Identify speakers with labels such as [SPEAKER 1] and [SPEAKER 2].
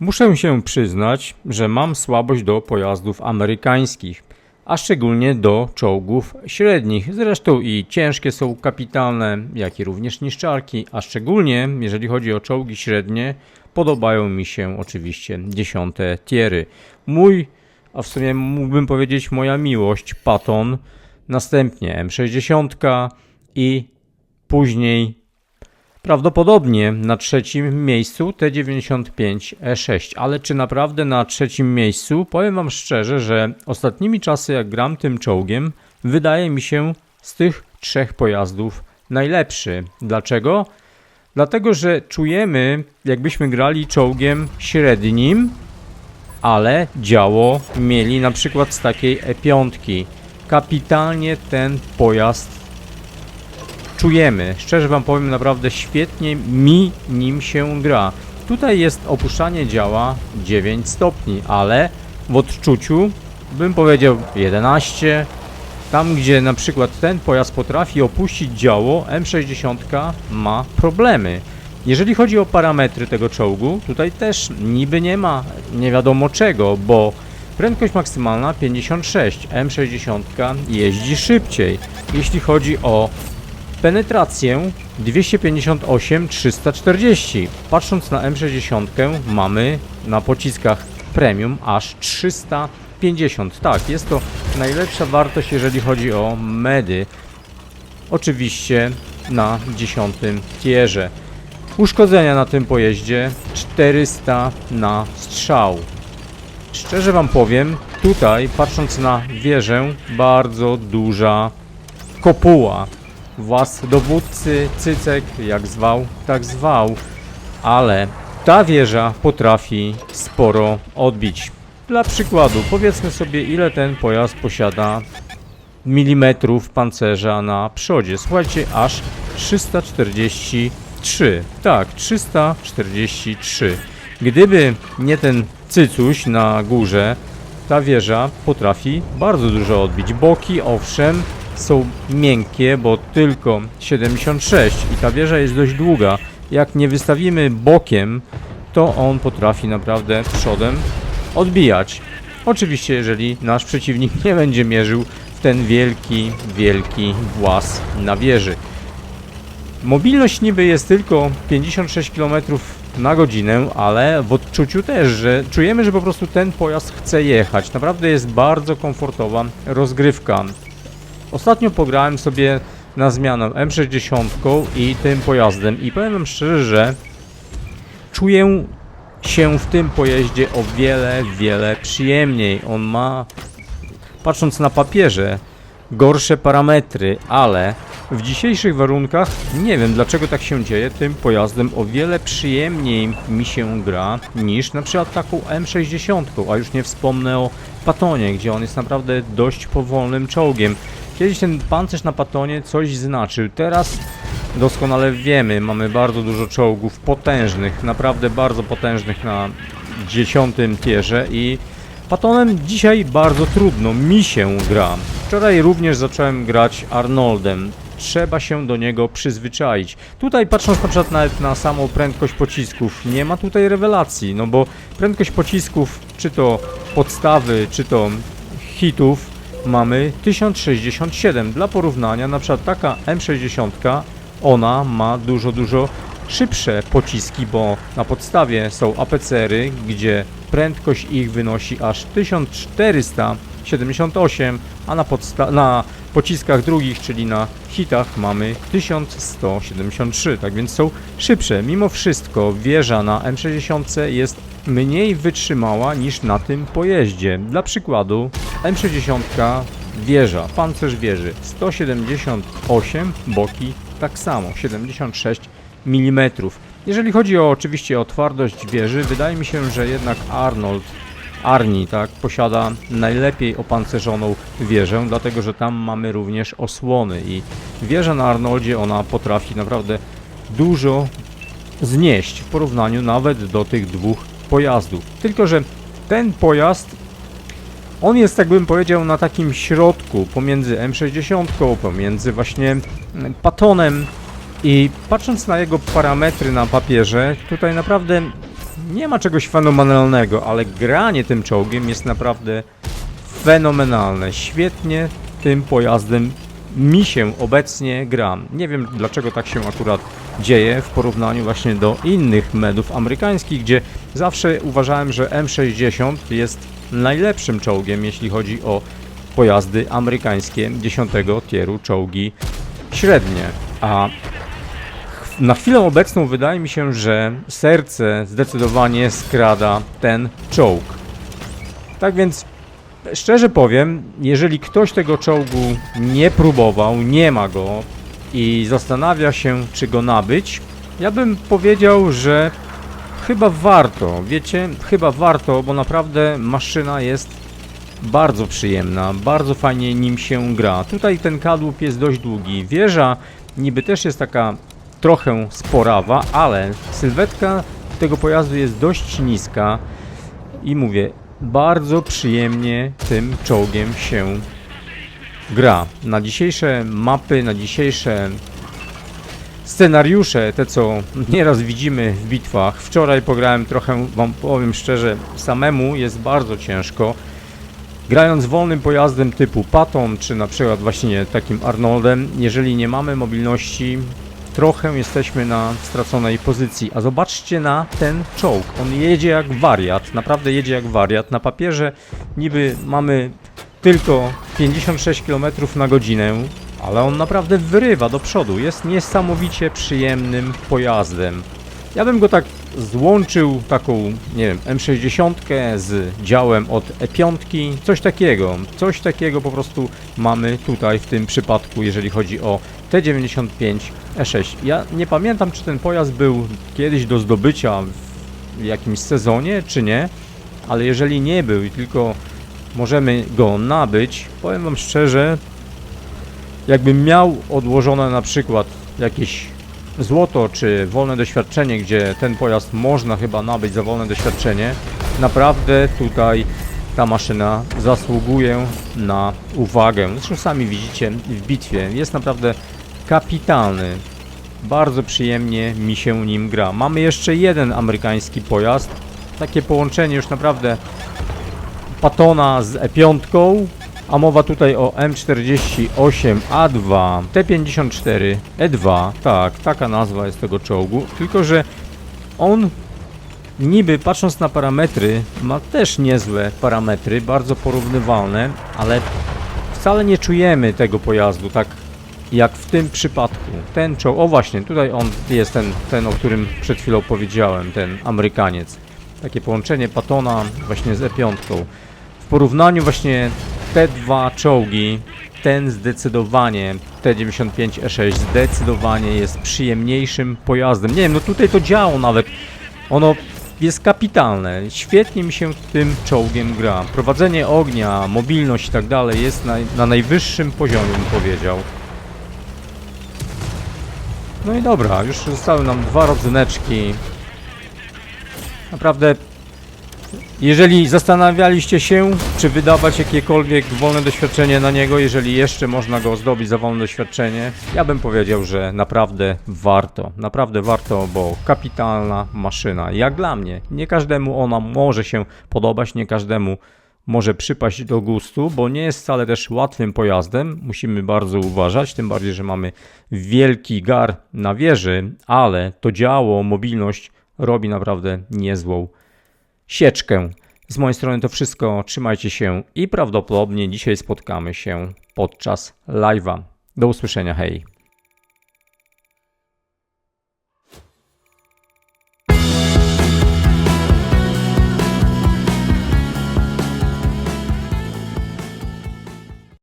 [SPEAKER 1] Muszę się przyznać, że mam słabość do pojazdów amerykańskich, a szczególnie do czołgów średnich. Zresztą i ciężkie są kapitalne, jak i również niszczarki, a szczególnie jeżeli chodzi o czołgi średnie, podobają mi się oczywiście dziesiąte tiery. Mój, a w sumie mógłbym powiedzieć moja miłość, Patton, następnie M60 i później Prawdopodobnie na trzecim miejscu T95E6, ale czy naprawdę na trzecim miejscu? Powiem Wam szczerze, że ostatnimi czasy jak gram tym czołgiem, wydaje mi się z tych trzech pojazdów najlepszy. Dlaczego? Dlatego, że czujemy jakbyśmy grali czołgiem średnim, ale działo mieli na przykład z takiej E5. Kapitalnie ten pojazd czujemy. Szczerze wam powiem, naprawdę świetnie mi nim się gra. Tutaj jest opuszczanie działa 9 stopni, ale w odczuciu bym powiedział 11. Tam, gdzie na przykład ten pojazd potrafi opuścić działo, M60 ma problemy. Jeżeli chodzi o parametry tego czołgu, tutaj też niby nie ma nie wiadomo czego, bo prędkość maksymalna 56, M60 jeździ szybciej. Jeśli chodzi o Penetrację 258-340. Patrząc na M60 mamy na pociskach premium aż 350. Tak, jest to najlepsza wartość jeżeli chodzi o medy. Oczywiście na 10 tierze. Uszkodzenia na tym pojeździe 400 na strzał. Szczerze wam powiem, tutaj patrząc na wieżę, bardzo duża kopuła włas dowódcy, cycek, jak zwał, tak zwał, ale ta wieża potrafi sporo odbić. Dla przykładu, powiedzmy sobie, ile ten pojazd posiada milimetrów pancerza na przodzie. Słuchajcie, aż 343. Tak, 343. Gdyby nie ten cycuś na górze, ta wieża potrafi bardzo dużo odbić. Boki, owszem, są miękkie, bo tylko 76 i ta wieża jest dość długa. Jak nie wystawimy bokiem, to on potrafi naprawdę przodem odbijać. Oczywiście, jeżeli nasz przeciwnik nie będzie mierzył w ten wielki, wielki włas na wieży. Mobilność niby jest tylko 56 km na godzinę, ale w odczuciu też, że czujemy, że po prostu ten pojazd chce jechać. Naprawdę jest bardzo komfortowa rozgrywka. Ostatnio pograłem sobie na zmianę M60 i tym pojazdem i powiem wam szczerze, że czuję się w tym pojeździe o wiele, wiele przyjemniej. On ma, patrząc na papierze, gorsze parametry, ale w dzisiejszych warunkach nie wiem dlaczego tak się dzieje. Tym pojazdem o wiele przyjemniej mi się gra niż na przykład taką M60, a już nie wspomnę o Patonie, gdzie on jest naprawdę dość powolnym czołgiem. Kiedyś ten pancerz na Patonie coś znaczył, teraz doskonale wiemy, mamy bardzo dużo czołgów potężnych, naprawdę bardzo potężnych na dziesiątym tierze i Patonem dzisiaj bardzo trudno mi się gra. Wczoraj również zacząłem grać Arnoldem. Trzeba się do niego przyzwyczaić. Tutaj patrząc na przykład nawet na samą prędkość pocisków, nie ma tutaj rewelacji, no bo prędkość pocisków, czy to podstawy, czy to hitów, mamy 1067. Dla porównania, na przykład taka M60, ona ma dużo, dużo szybsze pociski, bo na podstawie są APCR-y, gdzie prędkość ich wynosi aż 1478, a na, na pociskach drugich, czyli na hitach mamy 1173, tak więc są szybsze. Mimo wszystko wieża na M60 jest mniej wytrzymała niż na tym pojeździe. Dla przykładu M60 wieża, pancerz wieży 178, boki tak samo 76 mm. Jeżeli chodzi o oczywiście o twardość wieży, wydaje mi się, że jednak Arnold Arni, tak, posiada najlepiej opancerzoną wieżę, dlatego że tam mamy również osłony i wieża na Arnoldzie, ona potrafi naprawdę dużo znieść w porównaniu nawet do tych dwóch pojazdów. Tylko, że ten pojazd on jest, jakbym powiedział, na takim środku pomiędzy M60, pomiędzy właśnie mm, Patonem i patrząc na jego parametry na papierze, tutaj naprawdę Nie ma czegoś fenomenalnego, ale granie tym czołgiem jest naprawdę fenomenalne. Świetnie tym pojazdem mi się obecnie gra. Nie wiem dlaczego tak się akurat dzieje w porównaniu właśnie do innych medów amerykańskich, gdzie zawsze uważałem, że M60 jest najlepszym czołgiem, jeśli chodzi o pojazdy amerykańskie 10 tieru czołgi średnie. A na chwilę obecną wydaje mi się, że serce zdecydowanie skrada ten czołg. Tak więc szczerze powiem, jeżeli ktoś tego czołgu nie próbował, nie ma go i zastanawia się, czy go nabyć, ja bym powiedział, że chyba warto. Wiecie, chyba warto, bo naprawdę maszyna jest bardzo przyjemna, bardzo fajnie nim się gra. Tutaj ten kadłub jest dość długi. Wieża niby też jest taka trochę sporawa, ale sylwetka tego pojazdu jest dość niska i mówię, bardzo przyjemnie tym czołgiem się gra. Na dzisiejsze mapy, na dzisiejsze scenariusze, te co nieraz widzimy w bitwach. Wczoraj pograłem trochę, wam powiem szczerze, samemu jest bardzo ciężko. Grając wolnym pojazdem typu Patton, czy na przykład właśnie takim Arnoldem, jeżeli nie mamy mobilności, trochę jesteśmy na straconej pozycji. A zobaczcie na ten czołg. On jedzie jak wariat, naprawdę jedzie jak wariat. Na papierze niby mamy tylko 56 km na godzinę, ale on naprawdę wyrywa do przodu. Jest niesamowicie przyjemnym pojazdem. Ja bym go tak złączył taką, nie wiem, M60 z działem od E5, coś takiego. Coś takiego po prostu mamy tutaj w tym przypadku, jeżeli chodzi o T95 E6. Ja nie pamiętam, czy ten pojazd był kiedyś do zdobycia w jakimś sezonie, czy nie, ale jeżeli nie był i tylko możemy go nabyć, powiem wam szczerze, jakbym miał odłożone na przykład jakieś złoto czy wolne doświadczenie, gdzie ten pojazd można chyba nabyć za wolne doświadczenie, naprawdę tutaj ta maszyna zasługuje na uwagę. Zresztą sami widzicie w bitwie, jest naprawdę kapitalny. Bardzo przyjemnie mi się nim gra. Mamy jeszcze jeden amerykański pojazd. Takie połączenie już naprawdę Patona z E5, a mowa tutaj o M48A2 T54 E2. Tak, taka nazwa jest tego czołgu. Tylko, że on niby patrząc na parametry ma też niezłe parametry, bardzo porównywalne, ale wcale nie czujemy tego pojazdu tak jak w tym przypadku. Ten czołg, o właśnie, tutaj on jest ten, ten o którym przed chwilą powiedziałem, ten Amerykaniec. Takie połączenie Patona właśnie z E5. W porównaniu właśnie te dwa czołgi, ten zdecydowanie, T95E6 zdecydowanie jest przyjemniejszym pojazdem. Nie wiem, no tutaj to działo nawet. Ono jest kapitalne. Świetnie mi się tym czołgiem gra. Prowadzenie ognia, mobilność i tak dalej jest na, na najwyższym poziomie, bym powiedział. No i dobra, już zostały nam dwa rodzyneczki. Naprawdę, jeżeli zastanawialiście się, czy wydawać jakiekolwiek wolne doświadczenie na niego, jeżeli jeszcze można go zdobyć za wolne doświadczenie, ja bym powiedział, że naprawdę warto. Naprawdę warto, bo kapitalna maszyna. Jak dla mnie. Nie każdemu ona może się podobać, nie każdemu może przypaść do gustu, bo nie jest wcale też łatwym pojazdem. Musimy bardzo uważać, tym bardziej, że mamy wielki gar na wieży, ale to działo, mobilność robi naprawdę niezłą sieczkę. Z mojej strony to wszystko. Trzymajcie się i prawdopodobnie dzisiaj spotkamy się podczas live'a. Do usłyszenia, hej.